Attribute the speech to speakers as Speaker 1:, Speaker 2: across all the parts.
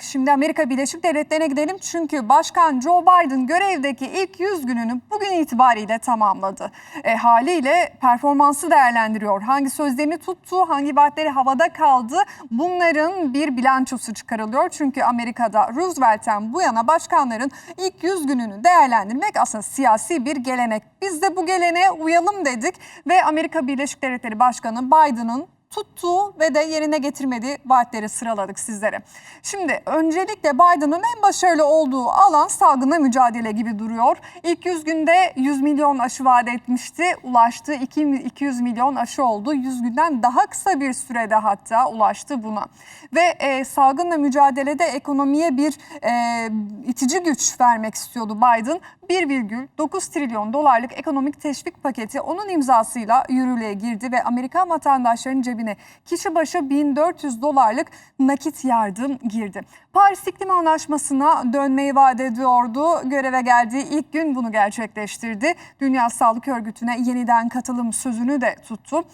Speaker 1: Şimdi Amerika Birleşik Devletleri'ne gidelim çünkü Başkan Joe Biden görevdeki ilk 100 gününü bugün itibariyle tamamladı. E, haliyle performansı değerlendiriyor. Hangi sözlerini tuttu, hangi vaatleri havada kaldı bunların bir bilançosu çıkarılıyor. Çünkü Amerika'da Roosevelt'ten bu yana başkanların ilk 100 gününü değerlendirmek aslında siyasi bir gelenek. Biz de bu geleneğe uyalım dedik ve Amerika Birleşik Devletleri Başkanı Biden'ın tuttuğu ve de yerine getirmediği vaatleri sıraladık sizlere. Şimdi öncelikle Biden'ın en başarılı olduğu alan salgınla mücadele gibi duruyor. İlk 100 günde 100 milyon aşı vaat etmişti. Ulaştı 200 milyon aşı oldu. 100 günden daha kısa bir sürede hatta ulaştı buna. Ve e, salgınla mücadelede ekonomiye bir e, itici güç vermek istiyordu Biden. 1,9 trilyon dolarlık ekonomik teşvik paketi onun imzasıyla yürürlüğe girdi ve Amerikan vatandaşlarının cebine kişi başı 1400 dolarlık nakit yardım girdi. Paris İklim Anlaşması'na dönmeyi vaat ediyordu. Göreve geldiği ilk gün bunu gerçekleştirdi. Dünya Sağlık Örgütü'ne yeniden katılım sözünü de tuttu.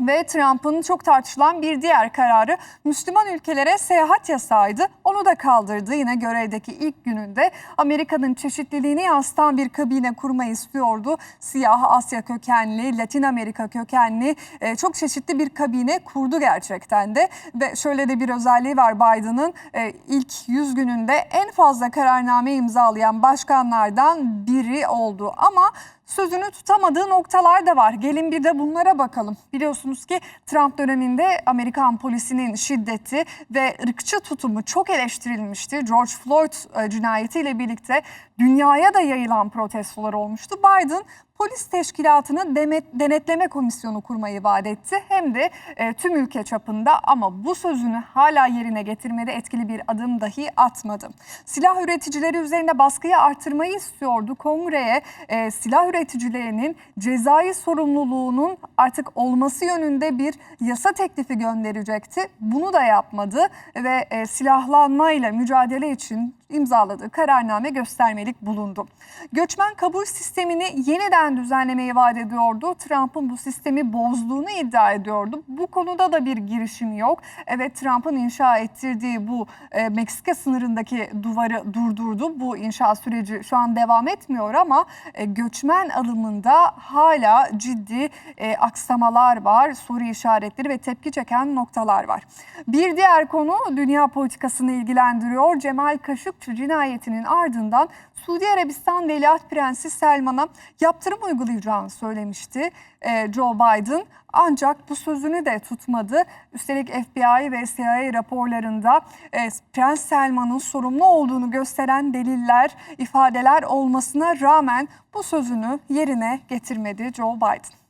Speaker 1: Ve Trump'ın çok tartışılan bir diğer kararı Müslüman ülkelere seyahat yasağıydı. Onu da kaldırdı. Yine görevdeki ilk gününde Amerika'nın çeşitliliğini yansıtan bir kabine kurmayı istiyordu. Siyah, Asya kökenli, Latin Amerika kökenli e, çok çeşitli bir kabine kurdu gerçekten de. Ve şöyle de bir özelliği var Biden'ın e, ilk 100 gününde en fazla kararname imzalayan başkanlardan biri oldu. Ama sözünü tutamadığı noktalar da var. Gelin bir de bunlara bakalım. Biliyorsunuz ki Trump döneminde Amerikan polisinin şiddeti ve ırkçı tutumu çok eleştirilmişti. George Floyd e, cinayetiyle birlikte dünyaya da yayılan protestolar olmuştu. Biden polis teşkilatını demet, denetleme komisyonu kurmayı vaat etti. Hem de e, tüm ülke çapında ama bu sözünü hala yerine getirmede etkili bir adım dahi atmadı. Silah üreticileri üzerinde baskıyı artırmayı istiyordu. Kongreye e, silah üreticilerinin cezai sorumluluğunun artık olması yönünde bir yasa teklifi gönderecekti. Bunu da yapmadı ve e, silahlanmayla mücadele için imzaladığı kararname göstermelik bulundu. Göçmen kabul sistemini yeniden düzenlemeyi vaat ediyordu. Trump'ın bu sistemi bozduğunu iddia ediyordu. Bu konuda da bir girişim yok. Evet Trump'ın inşa ettirdiği bu e, Meksika sınırındaki duvarı durdurdu. Bu inşa süreci şu an devam etmiyor ama e, göçmen alımında hala ciddi e, aksamalar var, soru işaretleri ve tepki çeken noktalar var. Bir diğer konu dünya politikasını ilgilendiriyor. Cemal Kaşıkçı cinayetinin ardından Suudi Arabistan Veliaht Prensi Selman'a yaptırım uygulayacağını söylemişti e, Joe Biden. Ancak bu sözünü de tutmadı. Üstelik FBI ve CIA raporlarında e, Prens Selman'ın sorumlu olduğunu gösteren deliller, ifadeler olmasına rağmen bu sözünü yerine getirmedi Joe Biden.